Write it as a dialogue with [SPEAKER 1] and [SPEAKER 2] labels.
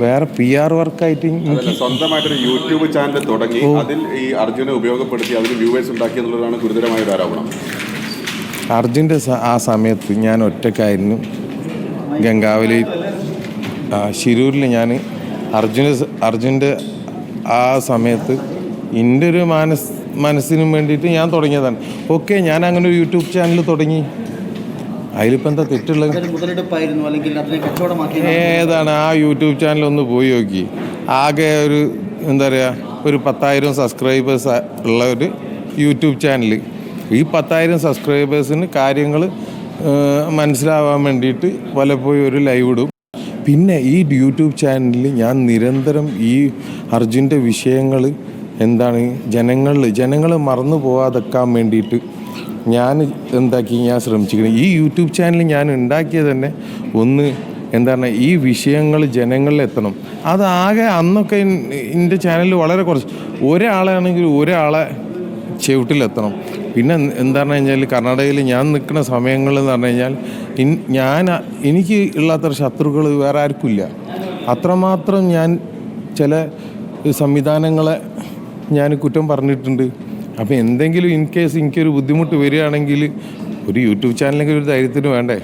[SPEAKER 1] വേറെ P R വർക്കായിട്ട്
[SPEAKER 2] സ്വന്തമായിട്ടൊരു YouTube channel തുടങ്ങി അതിൽ ഈ അർജുനെ ഉപയോഗപ്പെടുത്തി അതിൽ വ്യൂവേഴ്സ് ഉണ്ടാക്കി എന്നുള്ളതാണ് ഗുരുതരമായ ഒരു ആരോപണം.
[SPEAKER 1] അർജുന്റെ ആ സമയത്ത് ഞാൻ ഒറ്റക്കായിരുന്നു ഗംഗാവലി ശിരൂരിൽ ഞാൻ അർജുന അർജുന്റെ ആ സമയത്ത് എന്റെ ഒരു മനസ് മനസ്സിനും വേണ്ടിയിട്ട് ഞാൻ തുടങ്ങിയതാണ്. ഓക്കെ ഞാൻ അങ്ങനെ ഒരു യൂട്യൂബ് ചാനൽ തുടങ്ങി. അതിലിപ്പോൾ എന്താ തെറ്റുള്ളത്?
[SPEAKER 3] മുതലെടുപ്പായിരുന്നു. അല്ലെങ്കിൽ അതിനെ കച്ചവടമാക്കി
[SPEAKER 1] ഏതാണ് ആ യൂട്യൂബ് ചാനൽ ഒന്ന് പോയി നോക്കി. ആകെ ഒരു എന്താ പറയുക ഒരു പത്തായിരം സബ്സ്ക്രൈബേഴ്സ് ഉള്ള ഒരു യൂട്യൂബ് ചാനൽ ഈ പത്തായിരം സബ്സ്ക്രൈബേഴ്സിന് കാര്യങ്ങൾ മനസ്സിലാവാൻ വേണ്ടിയിട്ട് വല്ലപ്പോഴും ഒരു ലൈവ് ഇടും. പിന്നെ ഈ യൂട്യൂബ് ചാനലിൽ ഞാൻ നിരന്തരം ഈ അർജുന്റെ വിഷയങ്ങൾ എന്താണ് ജനങ്ങളിൽ ജനങ്ങൾ മറന്നു പോകാതെക്കാൻ വേണ്ടിയിട്ട് ഞാൻ എന്താക്കി ഞാൻ ശ്രമിച്ചിരിക്കുന്നത് ഈ യൂട്യൂബ് ചാനൽ ഞാൻ ഉണ്ടാക്കിയത് തന്നെ ഒന്ന് എന്താണ് ഈ വിഷയങ്ങൾ ജനങ്ങളിൽ എത്തണം. അതാകെ അന്നൊക്കെ എന്റെ ചാനൽ വളരെ കുറച്ച്. ഒരാളാണെങ്കിൽ ഒരാളെ ചുവട്ടിലെത്തണം. പിന്നെ എന്താണെന്ന് കഴിഞ്ഞാൽ കർണാടകയിൽ ഞാൻ നിൽക്കുന്ന സമയങ്ങളെന്ന് പറഞ്ഞു കഴിഞ്ഞാൽ ഞാൻ എനിക്ക് ഇല്ലാത്ത ശത്രുക്കൾ വേറെ ആർക്കുമില്ല അത്രമാത്രം ഞാൻ ചില സംവിധാനങ്ങളെ ഞാൻ കുറ്റം പറഞ്ഞിട്ടുണ്ട്. അപ്പോൾ എന്തെങ്കിലും ഇൻ കേസ് എനിക്കൊരു ബുദ്ധിമുട്ട് വരികയാണെങ്കിൽ ഒരു യൂട്യൂബ് ചാനലെങ്കിലും ഒരു ധൈര്യത്തിന് വേണ്ടേ?